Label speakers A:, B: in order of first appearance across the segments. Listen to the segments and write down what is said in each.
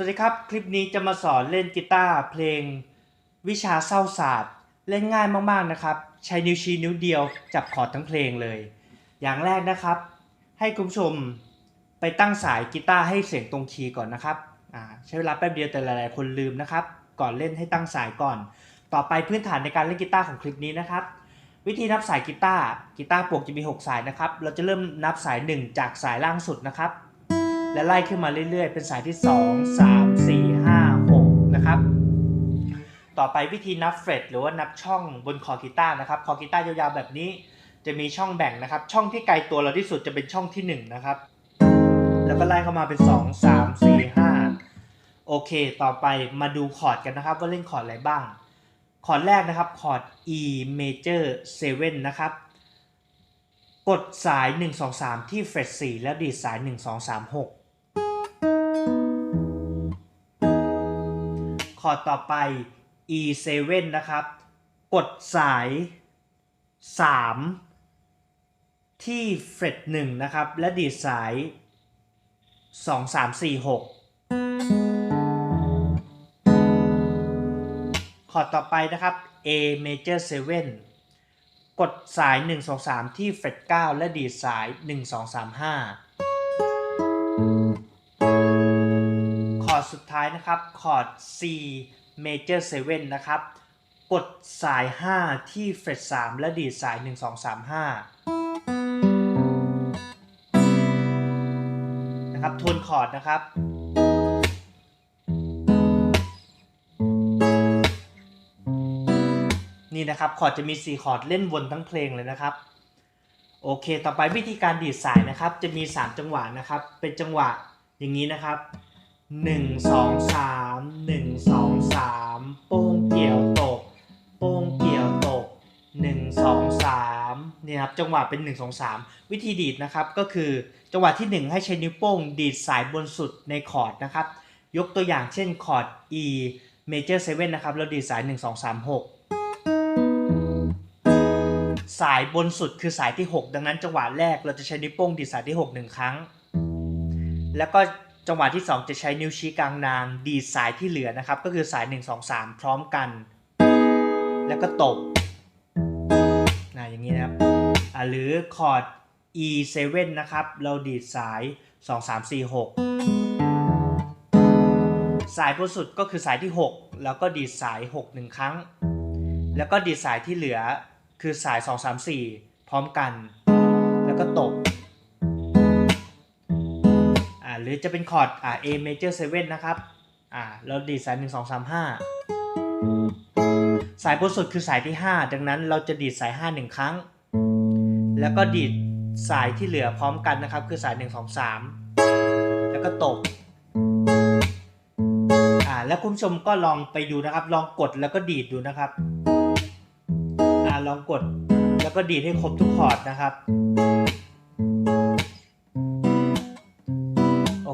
A: สวัสดีครับ คลิปนี้จะมาสอนเล่นกีตาร์เพลง วิชาเศร้าศาสตร์ เล่นง่ายมากๆนะครับ ใช้นิ้วชี้นิ้วเดียวจับคอร์ดทั้งเพลงเลย อย่างแรกนะครับ ให้คุณผู้ชมไปตั้งสายกีตาร์ให้เสียงตรงคีย์ก่อนนะครับใช้เวลาแป๊บเดียวแต่หลายๆคนลืมนะครับ ก่อนเล่นให้ตั้งสายก่อน ต่อไปพื้นฐานในการเล่นกีตาร์ของคลิปนี้นะครับ วิธีนับสายกีตาร์กีตาร์ปกจะมี 6 สายนะครับ เราจะเริ่มนับสาย 1 จากสายล่างสุดนะครับ และไล่ขึ้นมาเรื่อยๆ เป็นสายที่ 2 3 4 5 6 นะครับ ต่อไปวิธีนับเฟรตหรือว่านับช่องบนคอกีตาร์นะครับ คอกีตาร์ยาวๆแบบนี้จะมีช่องแบ่งนะครับ ช่องที่ไกลตัวเราที่สุดจะเป็นช่องที่ 1 นะครับ แล้วก็ไล่เข้ามาเป็น 2 3 4 5 โอเค ต่อไปมาดูคอร์ดกันนะครับ ว่าเล่นคอร์ดอะไรบ้าง คอร์ดแรกนะครับ คอร์ด E major 7 นะครับกดสาย 1 2 3 ที่เฟรต4แล้วดีดสาย 1 2 3 6 คอร์ดต่อไป E 7 นะครับ กดสาย 3 ที่เฟรต1นะครับ และดีดสาย 2 3 4 6 คอร์ดต่อไปนะครับ A major 7 กดสาย 1 2 3 ที่เฟรต9และดีดสาย 1 2 3 5 ท้ายนะครับคอร์ด C major 7 นะครับ กดสาย 5 ที่เฟรต3และดีดสาย 1 2 3 5 นะครับทวนคอร์ดนะครับนี่นะครับคอร์ดจะมี 4 คอร์ดเล่นวนทั้งเพลงเลยนะครับ โอเค ต่อไปวิธีการดีดสายนะครับ จะมี 3 จังหวะนะครับ เป็นจังหวะอย่างนี้นะครับ 1 2 3 1 2 3โป้งเกี่ยวตก โป้งเกี่ยวตก1 2 3นี่ครับจังหวะเป็น1 2 3วิธีดีดนะครับก็คือจังหวะที่1ให้ใช้นิ้วโป้งดีดสายบนสุดในคอร์ดนะครับ ยกตัวอย่างเช่นคอร์ด E major 7นะครับแล้วดีดสาย1 2 3 6สายบนสุดคือสายที่ 6 ดังนั้นจังหวะแรกเราจะใช้นิ้วโป้งดีดสายที่ 6 1 ครั้ง แล้วก็ จังหวะที่ 2 จะใช้นิ้วชี้กลางนาง ดีดสายที่เหลือนะครับ ก็คือสาย 1 2 3 พร้อมกัน แล้วก็ตบนะอย่างนี้นะครับอ่าหรือคอร์ด E 7 นะครับ เราดีดสาย 2 3 4 6 สายบนสุดก็คือสายที่ 6 แล้วก็ดีดสาย 6 1 ครั้ง แล้วก็ดีดสายที่เหลือคือสาย 2 3 4 พร้อมกัน แล้วก็ตบ รือจะเป็นคอร์ดอ่า A major 7 นะครับอ่าเราดีดสาย 1 2 3 5 สายบนสุดคือสายที่ 5 ดังนั้นเราจะดีดสาย 5 1 ครั้ง แล้วก็ดีดสายที่เหลือพร้อมกันนะครับ คือสาย 1 2 3 แล้วก็ตบอ่าแล้วคุณผู้ชมก็ลองไปดูนะครับ ลองกดแล้วก็ดีดดูนะครับอ่าลองกดแล้วก็ดีดให้ครบทุกคอร์ดนะครับ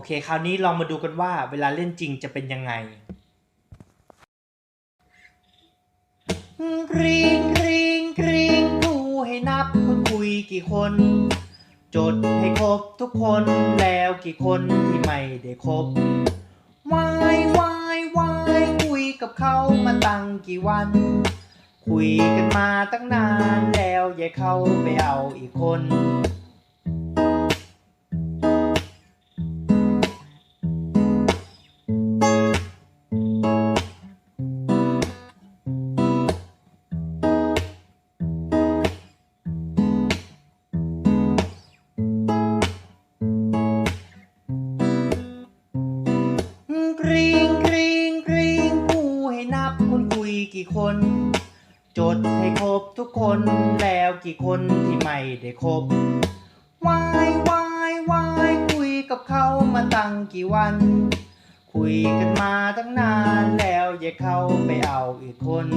A: เค คราวนี้ลองมาดูกันว่าเวลาเล่นจริงจะเป็นยังไงกรีงกรีงกรีงครูให้นับคนคุยกี่คน จดให้ครบทุกคนแล้วกี่คนที่ไม่ได้ครบวายวายวายคุยกับเขามาตั้งกี่วัน คุยกันมาตั้งนานแล้วย่าเข้าไปเอาอีกคน กี่คน จดให้ครบทุกคนแล้วกี่คนที่ไม่ได้ครบวายวายวายคุยกับเขามาตั้งกี่วัน คุยกันมาตั้งนานแล้วอย่าเข้าไปเอาอีกคน